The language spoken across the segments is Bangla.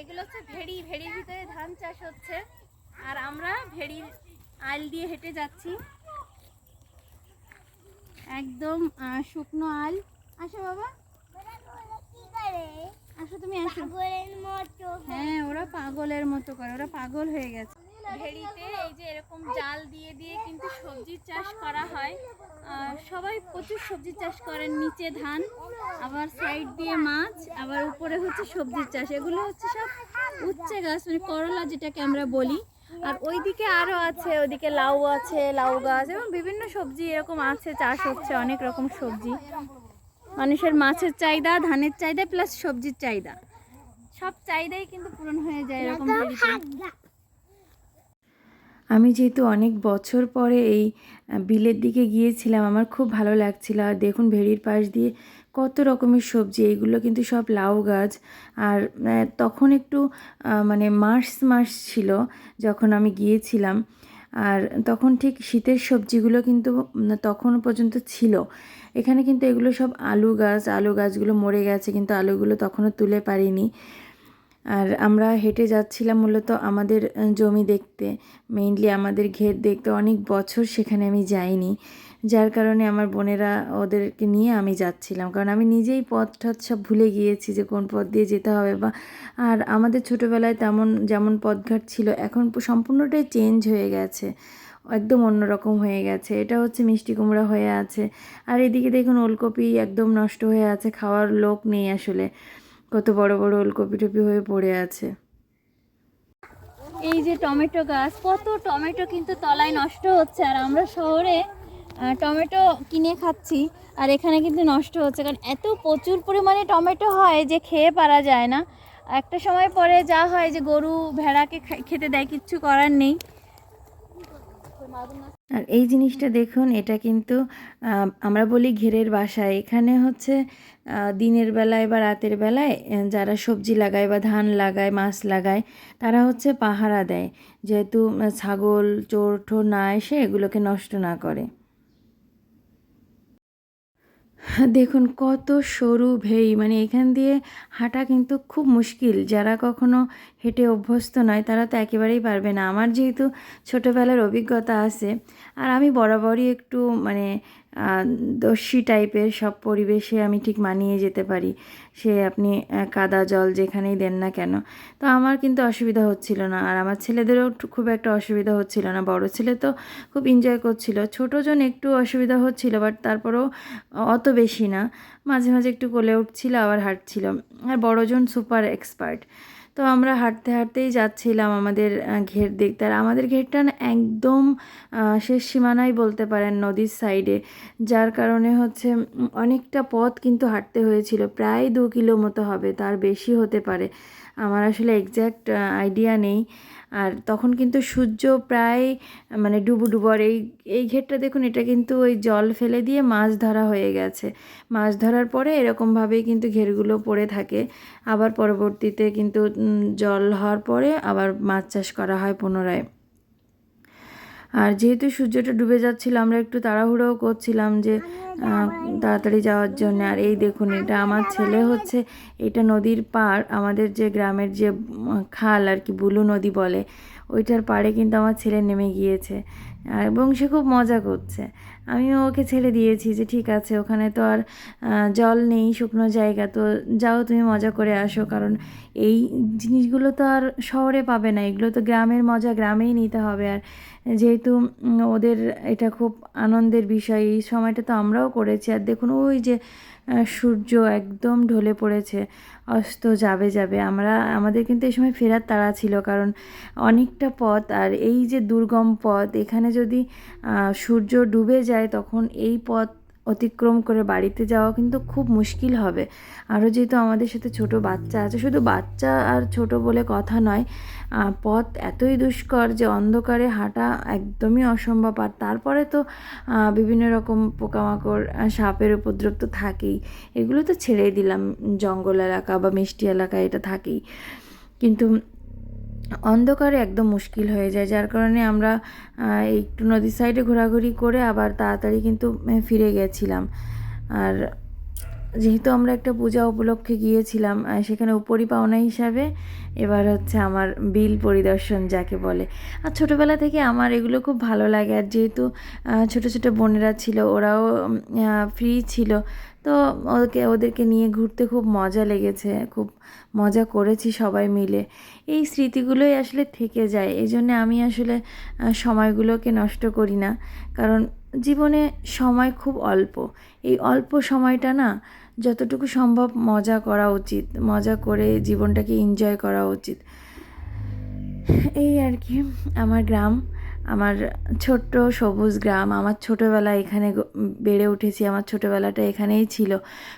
এগুলো হচ্ছে ভেড়ি, ভেড়ির ভিতরে ধান চাষ হচ্ছে। আর আমরা ভেড়ির আইল দিয়ে হেঁটে যাচ্ছি। একদম শুকনো আল আসো বাবা। আসো, তুমি হ্যাঁ ওরা পাগলের মতো করে, ওরা পাগল হয়ে গেছে। ভেড়িতে এই যে এরকম জাল দিয়ে দিয়ে কিন্তু সবজির চাষ করা হয়। সবাই প্রচুর সবজি চাষ করেন, নিচে ধান, আবার সাইড দিয়ে মাছ, আবার উপরে হচ্ছে সবজির চাষ। এগুলো হচ্ছে সব উচ্ছে গাছ মানে করলা যেটাকে আমরা বলি। আর ওইদিকে আরও আছে, ওইদিকে লাউ আছে, লাউ গাছ, এবং বিভিন্ন সবজি এরকম আছে, চাষ হচ্ছে অনেক রকম সবজি। মানুষের মাছের চাহিদা, ধানের চাহিদা প্লাস সবজির চাহিদা। সব চাহিদাই কিন্তু পূরণ হয়ে যায় এরকম আমি যেহেতু অনেক বছর পরে এই বিলের দিকে গিয়েছিলাম, আমার খুব ভালো লাগছিল। আর দেখুন ভেড়ির পাশ দিয়ে কত রকমের সবজি এইগুলো কিন্তু সব লাউ গাছ। আর তখন একটু মানে মার্চ মাস ছিল যখন আমি গিয়েছিলাম। আর তখন ঠিক শীতের সবজিগুলো কিন্তু তখন পর্যন্ত ছিল। এখানে কিন্তু এগুলো সব আলু গাছ, আলু গাছগুলো মরে গেছে, কিন্তু আলুগুলো তখনও তুলে পারিনি। আর আমরা হেঁটে যাচ্ছিলাম মূলত আমাদের জমি দেখতে। মেইনলি আমাদের ঘের দেখতে। অনেক বছর সেখানে আমি যাইনি। যার কারণে আমার বোনেরা ওদেরকে নিয়ে আমি যাচ্ছিলাম। কারণ আমি নিজেই পথ টথ সব ভুলে গিয়েছি যে কোন পথ দিয়ে যেতে হবে বা, আর আমাদের ছোটোবেলায় তেমন যেমন পথঘাট ছিল, এখন সম্পূর্ণটাই চেঞ্জ হয়ে গেছে। একদম অন্যরকম হয়ে গেছে। এটা হচ্ছে মিষ্টি কুমড়া হয়ে আছে। আর এদিকে দেখুন ওলকপি একদম নষ্ট হয়ে আছে, খাওয়ার লোক নেই আসলে। কত বড় বড় ওলকপি টপি হয়ে পড়ে আছে। এই যে টমেটো গাছ, কত টমেটো কিন্তু তলায় নষ্ট হচ্ছে। আর আমরা শহরে টমেটো কিনে খাচ্ছি, আর এখানে কিন্তু নষ্ট হচ্ছে। কারণ এত প্রচুর পরিমাণে টমেটো হয় যে খেয়ে পারা যায় না। একটা সময় পরে যা হয় যে গরু, ভেড়াকে খেতে দেয়, কিচ্ছু করার নেই। আর এই জিনিসটা দেখুন, এটা কিন্তু আমরা বলি ঘেরের বাসা। এখানে হচ্ছে দিনের বেলায় বা রাতের বেলায় যারা সবজি লাগায় বা ধান লাগায়, মাছ লাগায়, তারা হচ্ছে পাহারা দেয়। যেহেতু ছাগল, চোর না এসে এগুলোকে নষ্ট না করে। দেখুন, কত সরু ভেই মানে এখান দিয়ে হাঁটা কিন্তু খুব মুশকিল। যারা কখনো হেঁটে অভ্যস্ত নয়, তারা তো একেবারেই পারবে না। আমার যেহেতু ছোটোবেলার অভিজ্ঞতা আছে, আর আমি বরাবরই একটু মানে দস্যি টাইপের সব পরিবেশে আমি ঠিক মানিয়ে যেতে পারি। সে আপনি কাদা জল যেখানেই দেন না কেন। তো আমার কিন্তু অসুবিধা হচ্ছিল না। আর আমার ছেলেদেরও খুব একটা অসুবিধা হচ্ছিল না। বড় ছেলে তো খুব এনজয় করছিল। ছোটোজন একটু অসুবিধা হচ্ছিল বাট তারপরেও অত বেশি না। মাঝে মাঝে একটু কোলে উঠছিল, আবার হাঁটছিল। আর বড়জন সুপার এক্সপার্ট তো আমরা হাঁটতে হাঁটতেই যাচ্ছিলাম আমাদের ঘের দেখতে। আর আমাদের ঘেরটা না একদম শেষ সীমানাই বলতে পারেন নদীর সাইডে যার কারণে হচ্ছে অনেকটা পথ কিন্তু হাঁটতে হয়েছিল। প্রায় দু কিলো মতো হবে, তার বেশি হতে পারে। আমার আসলে এক্স্যাক্ট আইডিয়া নেই। আর তখন কিন্তু সূর্য প্রায় মানে ডুবু ডুবর এই এই ঘেরটা দেখুন, এটা কিন্তু ওই জল ফেলে দিয়ে মাছ ধরা হয়ে গেছে। মাছ ধরার পরে এরকমভাবেই কিন্তু ঘেরগুলো পড়ে থাকে। আবার পরবর্তীতে কিন্তু জল হওয়ার পরে আবার মাছ চাষ করা হয় পুনরায়। আর যেহেতু সূর্যটা ডুবে যাচ্ছিল, আমরা একটু তাড়াহুড়োও করছিলাম যে তাড়াতাড়ি যাওয়ার জন্য। আর এই দেখুন, এটা আমার ছেলে হচ্ছে, এটা নদীর পার আমাদের যে গ্রামের যে খাল আর কি, বুলু নদী বলে, ওইটার পাড়ে কিন্তু আমার ছেলে নেমে গিয়েছে। এবং সে খুব মজা করছে। আমিও ওকে ছেড়ে দিয়েছি যে, ঠিক আছে, ওখানে তো আর জল নেই, শুকনো জায়গা, তো যাও তুমি মজা করে আসো। কারণ এই জিনিসগুলো তো আর শহরে পাবে না, এগুলো তো গ্রামের মজা, গ্রামেই নিতে হবে। আর যেহেতু ওদের এটা খুব আনন্দের বিষয়, এই সময়টা তো আমরাও করেছি। আর দেখুন, ওই যে সূর্য একদম ঢলে পড়েছে, অস্ত যাবে যাবে। আমরা, আমাদের কিন্তু এই সময় ফেরার তাড়া ছিল, কারণ অনেকটা পথ আর এই যে দুর্গম পথ, এখানে যদি সূর্য ডুবে যায়, তখন এই পথ অতিক্রম করে বাড়িতে যাওয়া কিন্তু খুব মুশকিল হবে। আরও যেহেতু আমাদের সাথে ছোট বাচ্চা আছে, শুধু বাচ্চা আর ছোট বলে কথা নয় পথ এতই দুষ্কর যে অন্ধকারে হাঁটা একদমই অসম্ভব। আর তারপরে তো বিভিন্ন রকম পোকামাকড় সাপের উপদ্রব তো থাকেই। এগুলো তো ছেড়েই দিলাম, জঙ্গল এলাকা বা মিষ্টি এলাকা এটা থাকেই। কিন্তু অন্ধকারে একদম মুশকিল হয়ে যায়, যার কারণে আমরা একটু নদীর সাইডে ঘোরাঘুরি করে আবার তাড়াতাড়ি কিন্তু ফিরে গেছিলাম। আর যেহেতু আমরা একটা পূজা উপলক্ষে গিয়েছিলাম সেখানে উপরি পাওনা হিসাবে এবার হচ্ছে আমার বিল পরিদর্শন যাকে বলে। আর ছোটোবেলা থেকে আমার এগুলো খুব ভালো লাগে। আর যেহেতু ছোটো ছোটো বোনেরা ছিল, ওরাও ফ্রি ছিল, তো ওকে, ওদেরকে নিয়ে ঘুরতে খুব মজা লেগেছে, খুব মজা করেছি সবাই মিলে। এই স্মৃতিগুলোই আসলে থেকে যায়। এই জন্য আমি আসলে সময়গুলোকে নষ্ট করি না। কারণ জীবনে সময় খুব অল্প। এই অল্প সময়টা না যতটুকু সম্ভব মজা করা উচিত, মজা করে জীবনটাকে এনজয় করা উচিত। এই আর কি, আমার গ্রাম, আমার ছোট্ট সবুজ গ্রাম, আমার ছোটোবেলা এখানে বেড়ে উঠেছি, আমার ছোটোবেলাটা এখানেই ছিল।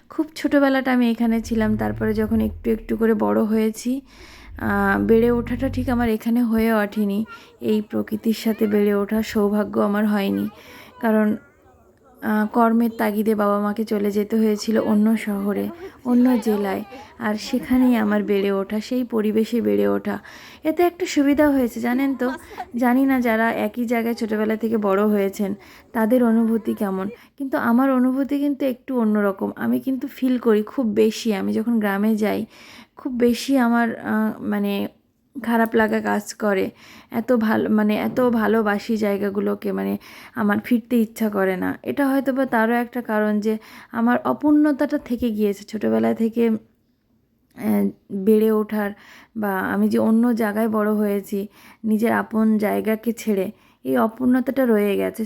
খুব ছোটোবেলাটা আমি এখানে ছিলাম, তারপরে যখন একটু একটু করে বড় হয়েছি বেড়ে ওঠাটা ঠিক আমার এখানে হয়ে ওঠেনি। এই প্রকৃতির সাথে বেড়ে ওঠার সৌভাগ্য আমার হয়নি। কারণ কর্মের তাগিদে বাবা মাকে চলে যেতে হয়েছিল অন্য শহরে, অন্য জেলায়। আর সেখানেই আমার বেড়ে ওঠা, সেই পরিবেশে বেড়ে ওঠা। এতে একটা সুবিধা হয়েছে, জানেন তো? জানি না যারা একই জায়গায় ছোটোবেলা থেকে বড় হয়েছেন, তাদের অনুভূতি কেমন? কিন্তু আমার অনুভূতি কিন্তু একটু অন্যরকম। আমি কিন্তু ফিল করি খুব বেশি। আমি যখন গ্রামে যাই, খুব বেশি আমার মানে খারাপ লাগা কাজ করে। এত ভালো মানে এত ভালোবাসি জায়গাগুলোকে মানে আমার ফিরতে ইচ্ছা করে না। এটা হয়তো বা তারও একটা কারণ যে, আমার অপূর্ণতাটা থেকে গিয়েছে। ছোটোবেলা থেকে বেড়ে ওঠার বা আমি যে অন্য জায়গায় বড় হয়েছি, নিজের আপন জায়গাকে ছেড়ে, এই অপূর্ণতাটা রয়ে গেছে।